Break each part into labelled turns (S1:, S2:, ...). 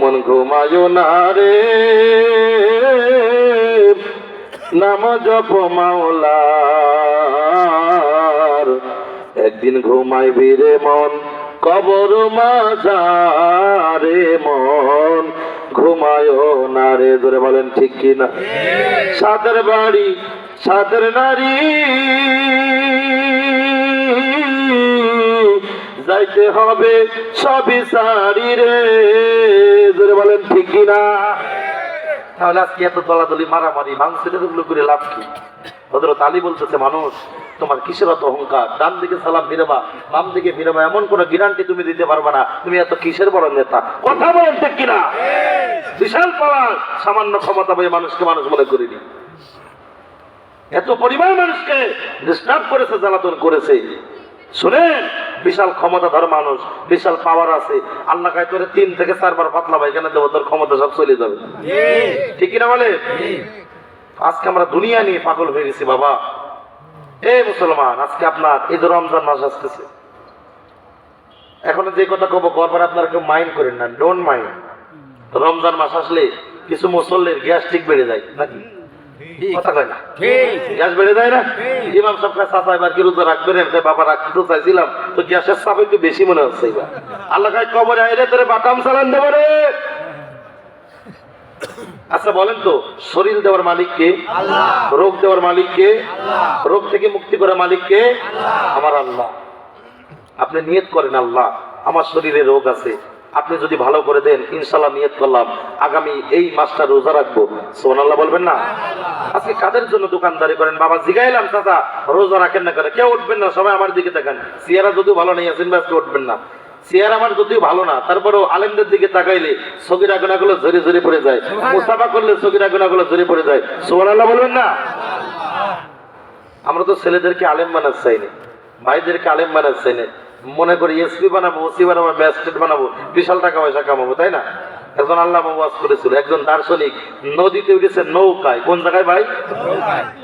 S1: মন ঘুমায়ো না রে। নাম জপ মাওলার। একদিন ঘুমাইবি রে মন, কবর মাঝারে মন। ঘুমায়ো না রে ধরে বলেন ঠিক কিনা সাদের বাড়ি, সাদের নারী। যাইতে হবে সবই সারি রে। ধরে বলেন, ঠিক কিনা? তাহলে আজকে এত দলাদলি, মারামারি, মাংসেরগুলো করে লাভ কি? হজরত আলী বলতেছে, মানুষ, তোমার কিসের অত অহংকার? ডান দিকে সালাম ফিরবা, বাম দিকে ফিরবা, এমন কোন গ্যারান্টি তুমি দিতে পারবে না। তুমি এত কিসের বড় নেতা? কথা বলেন, ঠিক কিনা? বিশাল পাওয়ার সামান্য ক্ষমতা বয়ে মানুষকে মানুষ মনে করিনি। এত পরিমাণ মানুষকে ডিস্টার্ব করেছে, জ্বালাতন করেছে। শুনেন, বিশাল ক্ষমতাধর মানুষ, বিশাল পাওয়ার আছে। আল্লাহ কায় করে তিন থেকে চারবার পাতলা পায়খানা দেবো, তোর ক্ষমতা সব চলে যাবে। ঠিক কিনা বলে আজকে আমরা দুনিয়া নিয়ে পাগল হয়ে গেছি, বাবা। এ মুসলমান, আজকে আপনার ঈদ রমজান মাস আসতেছে। এখন যে কথা কব, গরবার আপনার কেউ মাইন্ড করেন না ডোন্ট মাইন্ড রমজান মাস আসলে কিছু মুসল্লির গ্যাস্ট্রিক বেড়ে যায়, নাকি? কথা কয় না? গ্যাস বেড়ে যায় না? ইমাম সব চাচা এবার কি রোজা রাখবেন? এমনি বাবা রাখতে চাইছিলাম তো গ্যাসের চাপ একটু বেশি মনে হচ্ছে এবার। আল্লাহ কায় কবরে আইলে তোরে বাটাম চালান দেবো রে। আচ্ছা বলেন তো শরীর দেওয়ার মালিক কে? রোগ দেওয়ার মালিক কে? রোগ থেকে মুক্তি করার মালিক কে? আমার আল্লাহ। আপনি নিয়ত করেন আল্লাহ আমার শরীরে রোগ আছে। আপনি যদি ভালো করে দেন ইনশাল্লাহ নিয়ত করলাম। আগামী এই মাসটা রোজা রাখব। সোন আল্লাহ বলবেন না? আজকে কাদের জন্য দোকানদারি করেন? বাবা জিগাইলাম চাচা। রোজা রাখেন না করে কেউ উঠবেন না সবাই আমার দিকে দেখেন সিয়ারা যদিও ভালো নেই আছেন আজকে উঠবেন না। চেয়ার আমার যদিও ভালো না তারপরেও আলেমদের দিকে তাকাইলে সগিরা গুলো ঝরে ঝরে পড়ে যায়। মুসাফা করলে সগিরা গুলো ঝরে পড়ে যায়। সোহান আল্লাহ বলবেন না? আমরা তো ছেলেদেরকে আলেম বানাতে চাইনি। ভাইদেরকে আলেম বানাতে চাইনি। মনে করি এসপি বানাবো ওসি বানাবো ম্যাজিস্ট্রেট বানাবো। বিশাল টাকা পয়সা কামাবো তাই না? একজন আল্লাহ ওয়াজ করেছিল একজন দার্শনিক। নদীতে উঠেছে নৌকায়। কোন জায়গায় ভাই?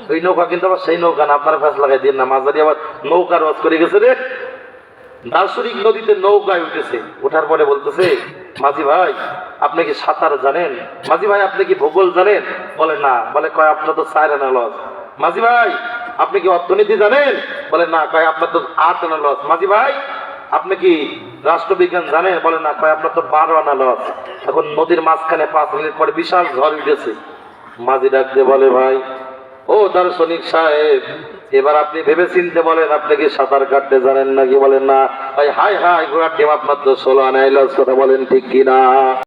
S1: ওই নৌকা কিন্তু আবার সেই নৌকা না আপনারা ফ্যাস লাগাই দিন না মাঝারি আবার নৌকার ওয়াজ করে গেছে রে। দার্শনিক নদীতে নৌকায় উঠেছে। ওঠার পরে বলতেছে মাঝি ভাই আপনি কি সাঁতার জানেন? মাঝি ভাই আপনি কি ভূগোল জানেন? বলে না। বলে কয় আপনার তো আনা লস মাঝি ভাই আপনি কি অর্থনীতি জানেন? বলে, না কয় আপনার তো আট আনা লস মাঝি ভাই, আপনি কি রাষ্ট্রবিজ্ঞান জানেন? বলে, না কয় আপনার তো বারো আনা লস এখন নদীর মাঝখানে পাঁচ মিনিট পরে বিশাল ঝড় উঠেছে। মাঝি ডাক দিয়ে বলে, ভাই, ও দার্শনিক সাহেব, এবার আপনি ভেবে চিনতে বলেন, আপনি কি সাঁতার কাটতে জানেন নাকি? বলেন না। হাই হাই ঘোড়ার ডিম আপনার তো ষোলো আনাইল কথা বলেন ঠিক কিনা?